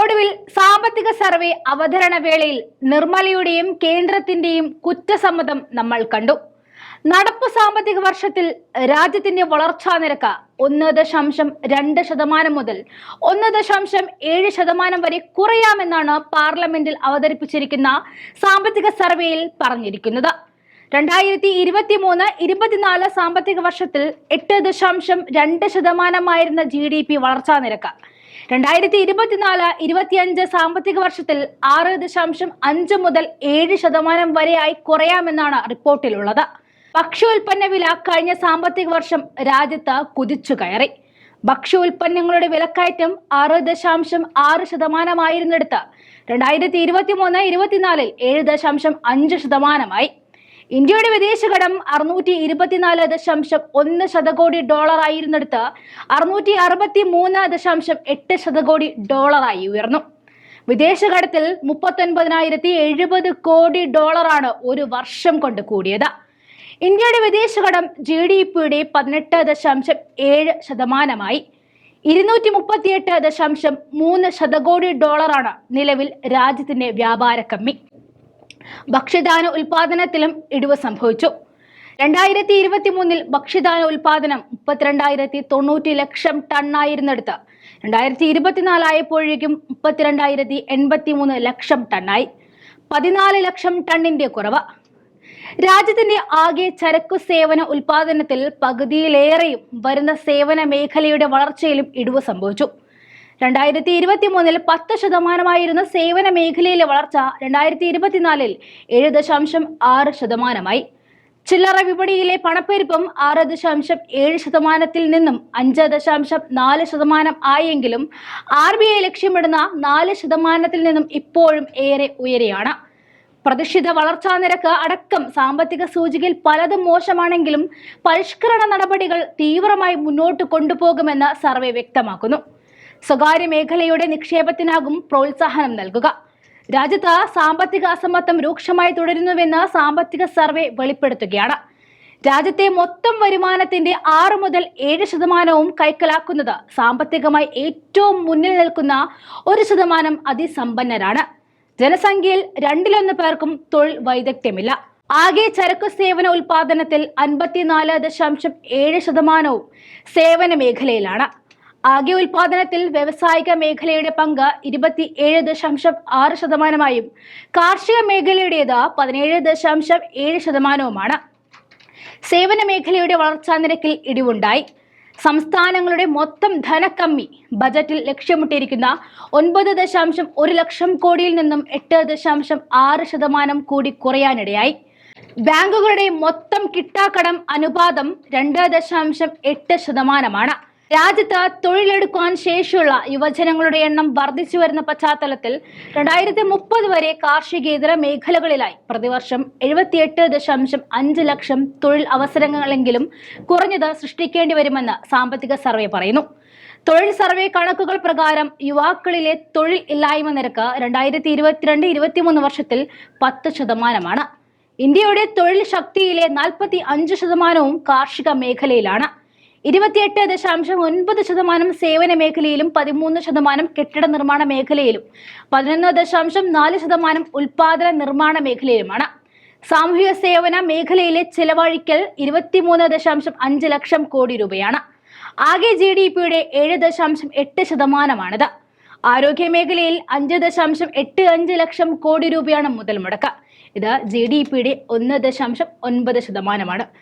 ഒടുവിൽ സാമ്പത്തിക സർവേ അവതരണ വേളയിൽ നിർമ്മലയുടെയും കേന്ദ്രത്തിന്റെയും കുറ്റസമ്മതം നമ്മൾ കണ്ടു. നടപ്പ് സാമ്പത്തിക വർഷത്തിൽ രാജ്യത്തിന്റെ വളർച്ചാ നിരക്ക് ഒന്ന് ദശാംശം രണ്ട് ശതമാനം മുതൽ ഒന്ന് ദശാംശം ഏഴ് ശതമാനം വരെ കുറയാമെന്നാണ് പാർലമെന്റിൽ അവതരിപ്പിച്ചിരിക്കുന്ന സാമ്പത്തിക സർവേയിൽ പറഞ്ഞിരിക്കുന്നത്. രണ്ടായിരത്തി ഇരുപത്തി മൂന്ന് ഇരുപത്തിനാല് സാമ്പത്തിക വർഷത്തിൽ എട്ട് ദശാംശം രണ്ട് ശതമാനമായിരുന്ന ജി ഡി പി വളർച്ചാ നിരക്ക്. രണ്ടായിരത്തി ഇരുപത്തിനാല് ഇരുപത്തിയഞ്ച് സാമ്പത്തിക വർഷത്തിൽ ആറ് ദശാംശം അഞ്ച് മുതൽ ഏഴ് ശതമാനം വരെയായി കുറയാമെന്നാണ് റിപ്പോർട്ടിലുള്ളത്. ഭക്ഷ്യോൽപ്പന്ന വില കഴിഞ്ഞ സാമ്പത്തിക വർഷം രാജ്യത്ത് കുതിച്ചു കയറി. ഭക്ഷ്യോൽപ്പന്നങ്ങളുടെ വിലക്കയറ്റം ആറ് ദശാംശം ആറ് ശതമാനമായിരുന്നിടത്ത് രണ്ടായിരത്തി ഇരുപത്തി മൂന്ന് ഇരുപത്തിനാലിൽ ഏഴ് ദശാംശം അഞ്ച് ശതമാനമായി. ഇന്ത്യയുടെ വിദേശകടം അറുന്നൂറ്റി ഇരുപത്തിനാല് ദശാംശം ഒന്ന് ശതകോടി ഡോളർ ആയിരുന്നിടത്ത് അറുന്നൂറ്റി അറുപത്തി മൂന്ന് ദശാംശം എട്ട് ശതകോടി ഡോളറായി ഉയർന്നു. വിദേശകടത്തിൽ മുപ്പത്തൊൻപതിനായിരത്തി എഴുപത് കോടി ഡോളറാണ് ഒരു വർഷം കൊണ്ട് കൂടിയത്. ഇന്ത്യയുടെ വിദേശകടം ജി ഡി പിയുടെ പതിനെട്ട് ദശാംശം ഏഴ് ശതമാനമായി. ഇരുന്നൂറ്റി മുപ്പത്തിയെട്ട് ദശാംശം മൂന്ന് ശതകോടി ഡോളറാണ് നിലവിൽ രാജ്യത്തിന്റെ വ്യാപാര കമ്മി. ഭക്ഷ്യധാന ഉൽപാദനത്തിലും ഇടിവ് സംഭവിച്ചു. രണ്ടായിരത്തി ഇരുപത്തി മൂന്നിൽ ഭക്ഷ്യധാന ഉൽപാദനം മുപ്പത്തിരണ്ടായിരത്തി തൊണ്ണൂറ്റി ലക്ഷം ടണ്ണായിരുന്നിടത്ത്. രണ്ടായിരത്തി ഇരുപത്തിനാലായപ്പോഴേക്കും മുപ്പത്തിരണ്ടായിരത്തി എൺപത്തി മൂന്ന് ലക്ഷം ടണ്ണായി. പതിനാല് ലക്ഷം ടണ്ണിന്റെ കുറവ്. രാജ്യത്തിന്റെ ആകെ ചരക്കു സേവന ഉൽപാദനത്തിൽ പകുതിയിലേറെയും വരുന്ന സേവന മേഖലയുടെ വളർച്ചയിലും ഇടിവ് സംഭവിച്ചു. രണ്ടായിരത്തി ഇരുപത്തി മൂന്നിൽ പത്ത് ശതമാനമായിരുന്ന സേവന മേഖലയിലെ വളർച്ച രണ്ടായിരത്തി ഇരുപത്തിനാലിൽ ഏഴ് ദശാംശം ആറ് ശതമാനമായി. ചില്ലറ വിപണിയിലെ പണപ്പെരുപ്പം ആറ് ദശാംശം ഏഴ് ശതമാനത്തിൽ നിന്നും അഞ്ച് ദശാംശം നാല് ശതമാനം ആയെങ്കിലും ആർ ബി ഐ ലക്ഷ്യമിടുന്ന നാല് ശതമാനത്തിൽ നിന്നും ഇപ്പോഴും ഏറെ ഉയരെയാണ്. പ്രതിഷ്ഠിത വളർച്ചാ നിരക്ക് അടക്കം സാമ്പത്തിക സൂചികയിൽ പലതും മോശമാണെങ്കിലും പരിഷ്കരണ നടപടികൾ തീവ്രമായി മുന്നോട്ട് കൊണ്ടുപോകുമെന്ന് സർവേ വ്യക്തമാക്കുന്നു. സ്വകാര്യ മേഖലയുടെ നിക്ഷേപത്തിനാകും പ്രോത്സാഹനം നൽകുക. രാജ്യത്ത് സാമ്പത്തിക അസമത്വം രൂക്ഷമായി തുടരുന്നുവെന്ന് സാമ്പത്തിക സർവേ വെളിപ്പെടുത്തുകയാണ്. രാജ്യത്തെ മൊത്തം വരുമാനത്തിന്റെ ആറ് മുതൽ ഏഴ് ശതമാനവും കൈക്കലാക്കുന്നത് സാമ്പത്തികമായി ഏറ്റവും മുന്നിൽ നിൽക്കുന്ന ഒരു ശതമാനം അതിസമ്പന്നരാണ്. ജനസംഖ്യയിൽ രണ്ടിലൊന്ന് പേർക്കും തൊഴിൽ വൈദഗ്ധ്യമില്ല. ആകെ ചരക്കു സേവന ഉൽപാദനത്തിൽ അൻപത്തിനാല് ദശാംശം ഏഴ് ശതമാനവും സേവന മേഖലയിലാണ്. ആകെ ഉൽപാദനത്തിൽ വ്യവസായിക മേഖലയുടെ പങ്ക് ഇരുപത്തി ഏഴ് ദശാംശം ആറ് ശതമാനമായും കാർഷിക മേഖലയുടേത് പതിനേഴ് ദശാംശം ഏഴ് ശതമാനവുമാണ്. സേവന മേഖലയുടെ വളർച്ചാ നിരക്കിൽ ഇടിവുണ്ടായി. സംസ്ഥാനങ്ങളുടെ മൊത്തം ധനക്കമ്മി ബജറ്റിൽ ലക്ഷ്യമിട്ടിരിക്കുന്ന ഒൻപത് ദശാംശം ഒരു ലക്ഷം കോടിയിൽ നിന്നും എട്ട് ദശാംശം ആറ് ശതമാനം കൂടി കുറയാനിടയായി. ബാങ്കുകളുടെ മൊത്തം കിട്ടാക്കടം അനുപാതം രണ്ട് ദശാംശം എട്ട് ശതമാനമാണ്. രാജ്യത്ത് തൊഴിലെടുക്കാൻ ശേഷിയുള്ള യുവജനങ്ങളുടെ എണ്ണം വർദ്ധിച്ചു വരുന്ന പശ്ചാത്തലത്തിൽ രണ്ടായിരത്തി മുപ്പത് വരെ കാർഷികേതര മേഖലകളിലായി. പ്രതിവർഷം എഴുപത്തിയെട്ട് ദശാംശം അഞ്ച് ലക്ഷം തൊഴിൽ അവസരങ്ങളെങ്കിലും കുറഞ്ഞത് സൃഷ്ടിക്കേണ്ടി വരുമെന്ന് സാമ്പത്തിക സർവേ പറയുന്നു. തൊഴിൽ സർവേ കണക്കുകൾ പ്രകാരം യുവാക്കളിലെ തൊഴിൽ ഇല്ലായ്മ നിരക്ക് രണ്ടായിരത്തി ഇരുപത്തിരണ്ട് ഇരുപത്തിമൂന്ന് വർഷത്തിൽ പത്ത് ശതമാനമാണ്. ഇന്ത്യയുടെ തൊഴിൽ ശക്തിയിലെ നാൽപ്പത്തി അഞ്ച് ശതമാനവും കാർഷിക മേഖലയിലാണ്. ഇരുപത്തിയെട്ട് ദശാംശം ഒൻപത് ശതമാനം സേവന മേഖലയിലും പതിമൂന്ന് ശതമാനം കെട്ടിട നിർമ്മാണ മേഖലയിലും പതിനൊന്ന് ദശാംശം നാല് ശതമാനം ഉൽപാദന നിർമ്മാണ മേഖലയിലുമാണ്. സാമൂഹിക സേവന മേഖലയിലെ ചെലവഴിക്കൽ ഇരുപത്തിമൂന്ന് ദശാംശം അഞ്ച് ലക്ഷം കോടി രൂപയാണ്. ആകെ ജി ഡി പിയുടെ ഏഴ് ദശാംശം എട്ട് ശതമാനമാണിത്. ആരോഗ്യ മേഖലയിൽ അഞ്ച് ദശാംശം എട്ട് അഞ്ച് ലക്ഷം കോടി രൂപയാണ് മുതൽ മുടക്ക്. ഇത് ജി ഡി പിയുടെ ഒന്ന് ദശാംശം ഒൻപത് ശതമാനമാണ്.